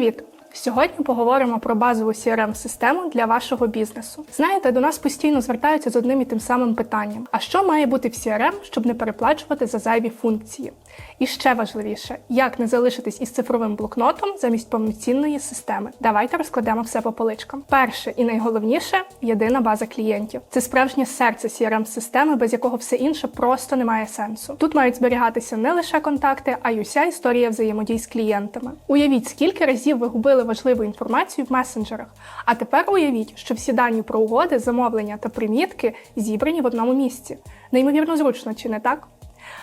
Привіт! Сьогодні поговоримо про базову crm систему для вашого бізнесу. Знаєте, до нас постійно звертаються з одним і тим самим питанням: а що має бути в CRM, щоб не переплачувати за зайві функції? І ще важливіше, як не залишитись із цифровим блокнотом замість повноцінної системи. Давайте розкладемо все по поличкам. Перше і найголовніше єдина база клієнтів. Це справжнє серце crm системи без якого все інше просто не має сенсу. Тут мають зберігатися не лише контакти, а й уся історія взаємодій з клієнтами. Уявіть, скільки разів ви губили важливу інформацію в месенджерах. А тепер уявіть, що всі дані про угоди, замовлення та примітки зібрані в одному місці. Неймовірно зручно, чи не так?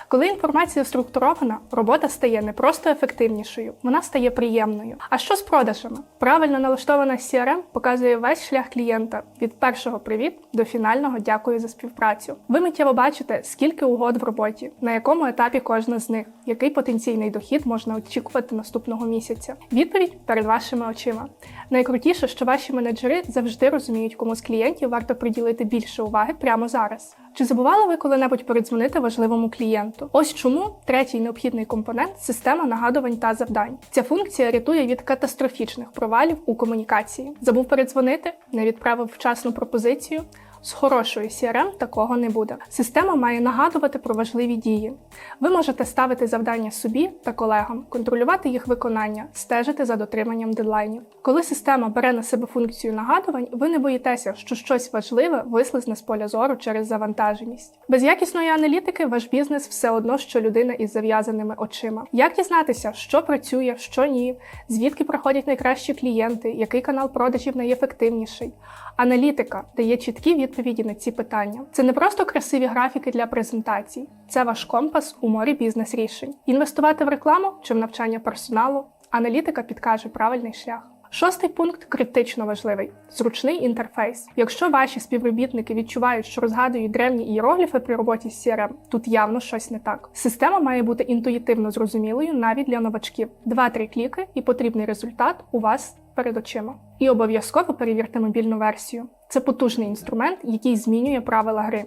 Коли інформація структурована, робота стає не просто ефективнішою, вона стає приємною. А що з продажами? Правильно налаштована CRM показує весь шлях клієнта від першого привіт до фінального дякую за співпрацю. Ви миттєво бачите, скільки угод в роботі, на якому етапі кожна з них, який потенційний дохід можна очікувати наступного місяця. Відповідь перед вашими очима. Найкрутіше, що ваші менеджери завжди розуміють, кому з клієнтів варто приділити більше уваги прямо зараз. Чи забували ви коли-небудь передзвонити важливому клієнту? Ось чому третій необхідний компонент система нагадувань та завдань. Ця функція рятує від катастрофічних провалів у комунікації. Забув передзвонити, не відправив вчасну пропозицію. З хорошою CRM такого не буде. Система має нагадувати про важливі дії. Ви можете ставити завдання собі та колегам, контролювати їх виконання, стежити за дотриманням дедлайнів. Коли система бере на себе функцію нагадувань, ви не боїтеся, що щось важливе вислизне з поля зору через завантаженість. Без якісної аналітики ваш бізнес все одно, що людина із зав'язаними очима. Як дізнатися, що працює, що ні, звідки проходять найкращі клієнти, який канал продажів найефективніший? Аналітика дає чіткі відповіді на ці питання. Це не просто красиві графіки для презентацій, це ваш компас у морі бізнес-рішень. Інвестувати в рекламу чи в навчання персоналу. Аналітика підкаже правильний шлях. Шостий пункт критично важливий зручний інтерфейс. Якщо ваші співробітники відчувають, що розгадують древні іерогліфи при роботі з CRM, тут явно щось не так. Система має бути інтуїтивно зрозумілою навіть для новачків. Два-три кліки і потрібний результат у вас перед очима. І обов'язково перевірте мобільну версію. Це потужний інструмент, який змінює правила гри.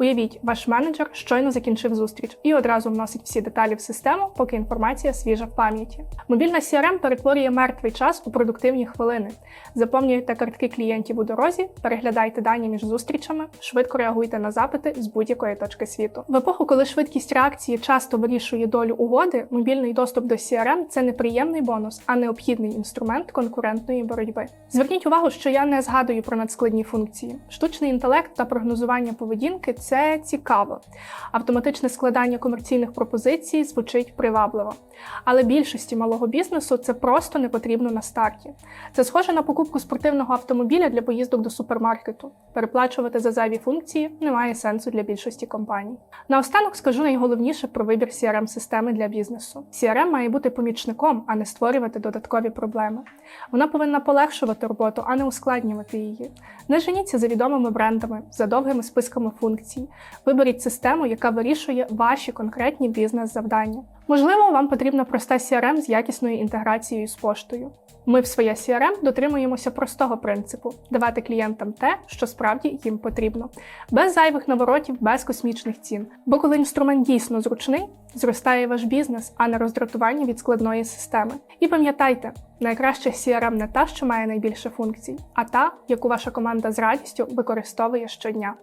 Уявіть, ваш менеджер щойно закінчив зустріч і одразу вносить всі деталі в систему, поки інформація свіжа в пам'яті. Мобільна CRM перетворює мертвий час у продуктивні хвилини. Заповнюйте картки клієнтів у дорозі, переглядайте дані між зустрічами, швидко реагуйте на запити з будь-якої точки світу. В епоху, коли швидкість реакції часто вирішує долю угоди, мобільний доступ до CRM – це неприємний бонус, а необхідний інструмент конкурентної боротьби. Зверніть увагу, що я не згадую про надскладні функції. Штучний інтелект та прогнозування поведінки це цікаво. Автоматичне складання комерційних пропозицій звучить привабливо. Але більшості малого бізнесу це просто не потрібно на старті. Це схоже на покупку спортивного автомобіля для поїздок до супермаркету. Переплачувати за зайві функції немає сенсу для більшості компаній. Наостанок скажу найголовніше про вибір crm системи для бізнесу. CRM має бути помічником, а не створювати додаткові проблеми. Вона повинна полегшувати роботу, а не ускладнювати її. Не женіться за відомими брендами, за довгими списками функцій. Виберіть систему, яка вирішує ваші конкретні бізнес-завдання. Можливо, вам потрібна проста CRM з якісною інтеграцією з поштою. Ми в своє CRM дотримуємося простого принципу давати клієнтам те, що справді їм потрібно, без зайвих наворотів, без космічних цін. Бо коли інструмент дійсно зручний, зростає ваш бізнес, а не роздратування від складної системи. І пам'ятайте, найкраща CRM не та, що має найбільше функцій, а та, яку ваша команда з радістю використовує щодня.